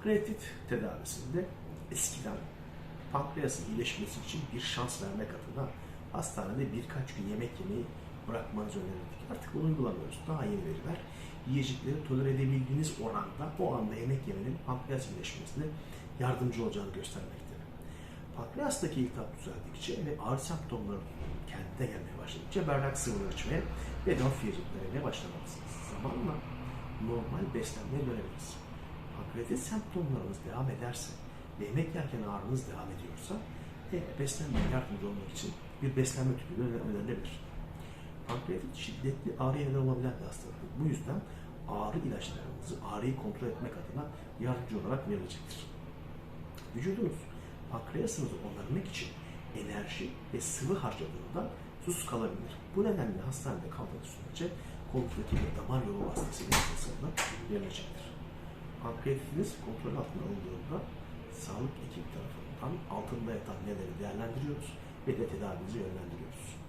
Pankreatit tedavisinde eskiden pankreasın iyileşmesi için bir şans vermek adına hastanede birkaç gün yemek yemeyi bırakmanızı önerirdik. Artık bunu uygulamıyoruz. Daha yeni veriler yiyecekleri tolere edebildiğiniz oranda o anda yemek yemenin pankreas iyileşmesine yardımcı olacağını göstermekte. Pankreastaki iltihap düzeldikçe ve ağrı semptomları kendine gelmeye başladıkça berrak sıvılar içmeye ve laf yiyecekler yemeye başlamalısınız. Zamanla normal beslenmeye dönebiliriz. Pankreatit semptomlarınız devam ederse ve yemek yerken ağrınız devam ediyorsa e, beslenmeye yardımcı olmak için bir beslenme tüpü de önerilebilir. Pankreatit şiddetli ağrıya neden olabilen bir hastalıktır. Bu yüzden ağrı ilaçlarınızı ağrıyı kontrol etmek adına yardımcı olarak verilecektir. Vücudunuz pankreasınızı onarmak için enerji ve sıvı harcadığından susuz kalabilir. Bu nedenle hastanede kaldığınız sürece kolunuzdaki bir damar yolu vasıtasıyla nefesine verilecektir. Pankreatitiniz kontrol altına alındığında sağlık ekibi tarafından altında yatan neleri değerlendiriyoruz ve de tedavinizi yönlendiriyoruz.